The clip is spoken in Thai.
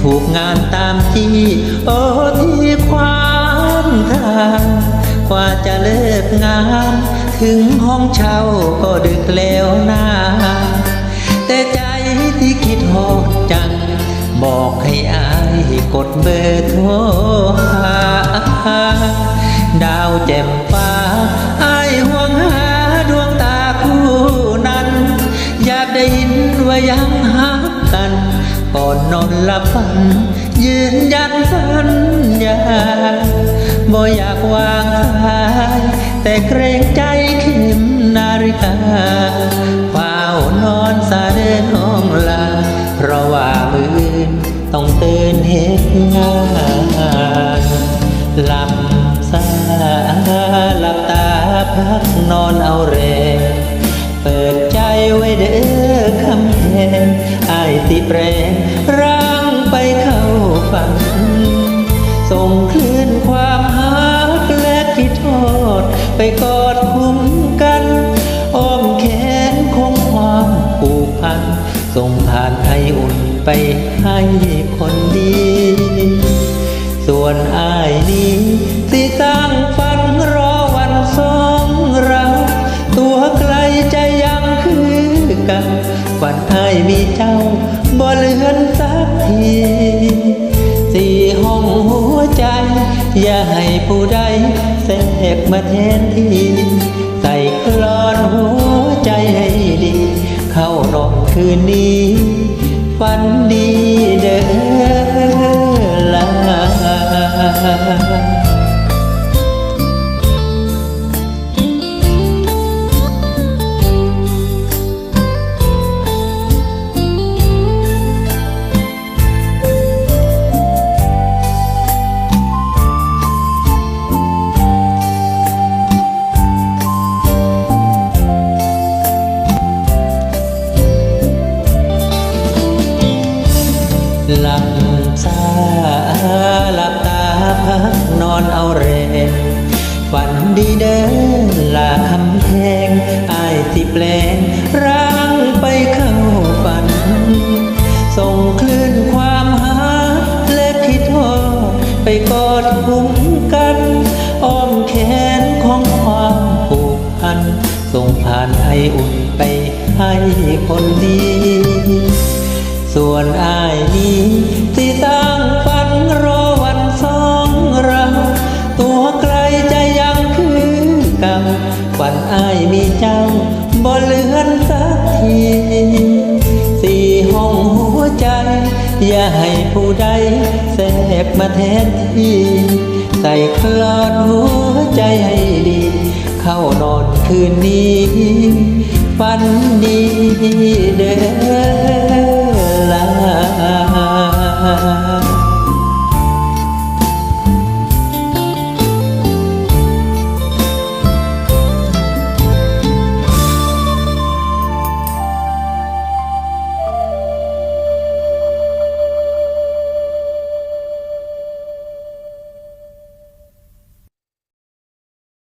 ถูกงานตามที่ โอ้ที่ควางทางกว่าจะเลิกงาน ถึงห้องเช่าก็ดึกแล้วนาแต่ใจที่คิดหอดจัง บอกให้อายกดเบอร์โทรหาดาวแจ่มฟ้าอายห่วงหาดวงตาคู่นั้น อยากได้ยินว่ายังหักกัน ก่อนนอนหลับฝัน ยืนยันสัญญาบ่อยากวางสาย แต่เกรงใจเข็มนาฬิกาเฝ้านอนสาเดินห้องลา เพราะว่ามืออื่นต้องตื่นเหตุงานหลับซาหลับตาพักนอนเอาแรงเปิดใจไว้เด้อคำแพงไอายสิแปรร่ กอดคุ้มกันอ้อมแขนคงความผูกพัน ส่งผ่านไออุ่นไปให้คนดี ส่วนอายนี้สิสร้างฝันรอวันสองเรา ตัวไกลใจยังคือกันฝันอายมีเจ้าบ่เลือนสักที อย่าให้ผู้ใดแทรกมาแทนที่ใส่กลอนหัวใจให้ดี เข้านอนคืนนี้ ฝันดีเด้อ ร่างไปเข้าฝัน ส่งคลื่นความหา และคิดทอดไปกอดคุ้มกันอ้อมแขนของความผูกพัน ส่งผ่านไออุ่นไปให้คนดี ส่วนอายนี้ที่สร้าง อย่าให้ผู้ใดแทรกมาแทนที่ใส่คลอดหัวใจให้ดี เข้านอนคืนนี้ ฝันดีเด้อ